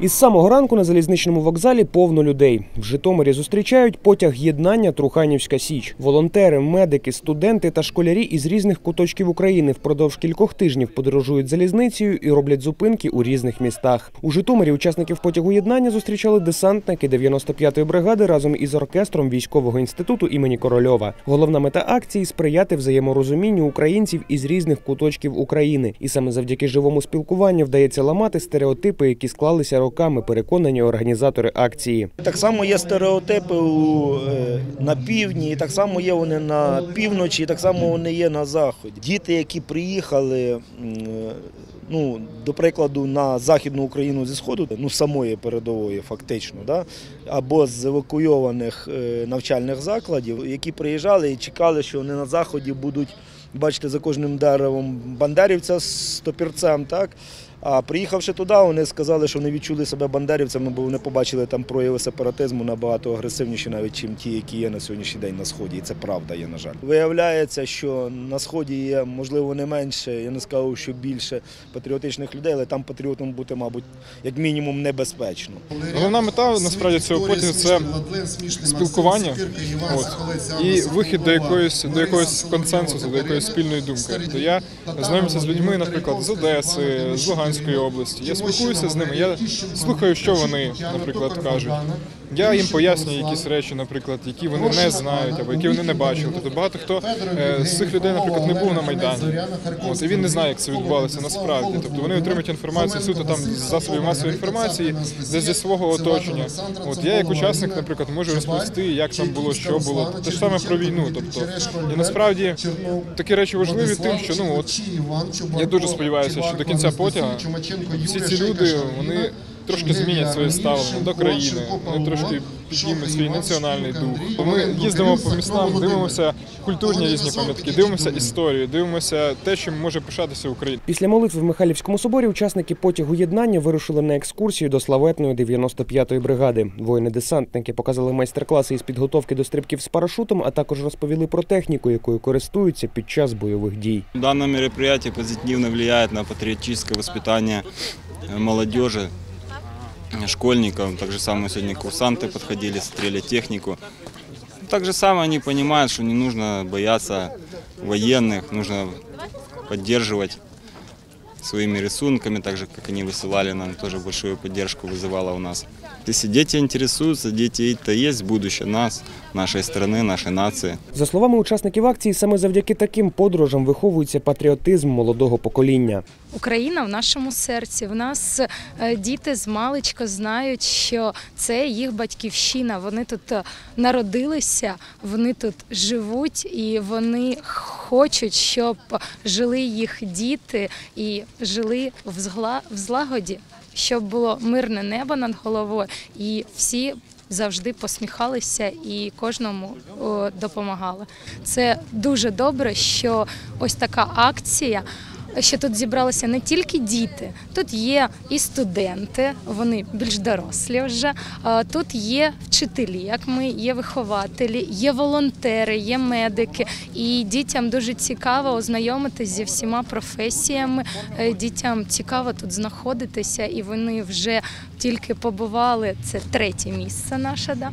Із самого ранку на залізничному вокзалі повно людей. В Житомирі зустрічають потяг єднання Труханівська Січ. Волонтери, медики, студенти та школярі із різних куточків України впродовж кількох тижнів подорожують залізницею і роблять зупинки у різних містах. У Житомирі учасників потягу єднання зустрічали десантники 95-ї бригади разом із оркестром військового інституту імені Корольова. Головна мета акції сприяти взаєморозумінню українців із різних куточків України. І саме завдяки живому спілкуванню вдається ламати стереотипи, які склалися роками, переконані організатори акції. Так само є стереотипи е, на півдні, так само є вони на півночі, і так само вони є на заході. Діти, які приїхали, е, ну, до прикладу, на Західну Україну зі Сходу, ну самої передової, фактично, да? або з евакуйованих е, навчальних закладів, які приїжджали і чекали, що вони на заході будуть. Бачите, за кожним деревом бандерівця з топірцем, так? А приїхавши туди, вони сказали, що вони відчули себе бандерівцями, бо вони побачили там прояви сепаратизму набагато агресивніші, навіть чим ті, які є на сьогоднішній день на сході. І це правда є, на жаль. Виявляється, що на сході є можливо не менше, я не скажу, що більше патріотичних людей, але там патріотом бути, мабуть, як мінімум небезпечно. Головна мета насправді цього потягу це спілкування от, і вихід до якоїсь до якогось консенсусу, до якоїсь спільної думки. Тобто я знайомився з людьми, наприклад, з Одеси, з Луганської області. Я спілкуюся з ними. Я слухаю, що вони, наприклад, кажуть. Я їм пояснюю якісь речі, наприклад, які вони не знають або які вони не бачили. Тобто багато хто е, з цих людей, наприклад, не був на майдані. От, і він не знає, як це відбувалося насправді. Тобто вони отримують інформацію суто там з засобів масової інформації, десь зі свого оточення. От я як учасник, наприклад, можу розповісти, як там було, що було. Те ж саме про війну. Тобто і насправді такі речі важливі, тим, що ну от я дуже сподіваюся, що до кінця потяга всі ці люди вони трошки змінять своє ставлення до країни, вони трошки піднімуть свій національний дух. Ми їздимо по містам, дивимося культурні різні пам'ятки, дивимося історію, дивимося те, чим може пишатися Україна. Після молитви в Михайлівському соборі учасники потягу єднання вирушили на екскурсію до славетної 95-ї бригади. Воїни-десантники показали майстер-класи із підготовки до стрибків з парашутом, а також розповіли про техніку, якою користуються під час бойових дій. Данное мероприятие позитивно влияет на патриотическое воспитание э, молодежи, э, школьников. Так же самое сегодня курсанты подходили, смотрели технику. Так же самое они понимают, что не нужно бояться военных, нужно поддерживать своими рисунками, так же, как они высылали нам, тоже большую поддержку вызывало у нас. Если дети интересуются, дети это и есть будущее нас, нашей страны, нашей нации. За словами учасників акції, саме завдяки таким подорожам виховується патріотизм молодого покоління. Україна в нашому серці. В нас е, діти з маличка знають, що це їх батьківщина. Вони тут е, народилися, вони тут живуть і вони хочуть, щоб жили їх діти і жили в злагоді, щоб було мирне небо над головою, і всі завжди посміхалися і кожному допомагали. Це дуже добре, що ось така акція. Що тут зібралися не тільки діти, тут є і студенти, вони більш дорослі вже. Тут є вчителі, як ми, є вихователі, є волонтери, є медики. І дітям дуже цікаво ознайомитися зі всіма професіями. Е, Дітям цікаво тут знаходитися, і вони вже тільки побували. Це третє місце наше, да?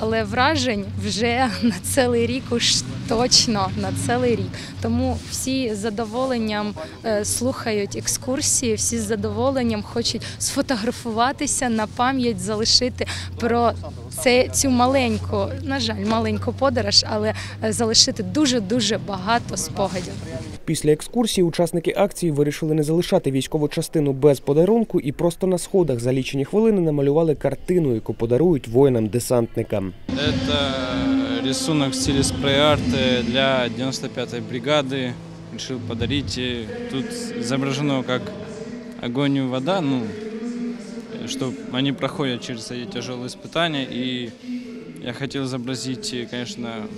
Але вражень вже на цілий рік уж точно на цілий рік. Тому всі з задоволенням е, слухають екскурсії, всі з задоволенням хочуть сфотографуватися на пам'ять, залишити про це цю маленьку, на жаль, маленьку подорож, але е, залишити дуже дуже багато спогадів. Після екскурсії учасники акції вирішили не залишати військову частину без подарунку і просто на сходах за лічені хвилини намалювали картину, яку подарують воїнам-десантникам. Это рисунок в стиле спрей-арт для 95-й бригады. Решил подарить. Тут изображено как огонь и вода, ну, что они проходят через эти тяжелые испытания. И я хотел изобразить, конечно,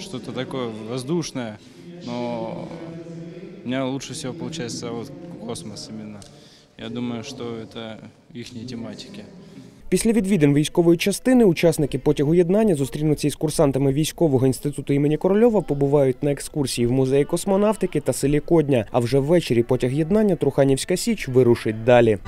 что-то такое воздушное, но у меня лучше всего получается вот космос именно. Я думаю, что это их тематики. Після відвідин військової частини учасники потягу єднання зустрінуться із курсантами військового інституту імені Корольова, побувають на екскурсії в музеї космонавтики та селі Кодня. А вже ввечері потяг єднання Труханівська Січ вирушить далі.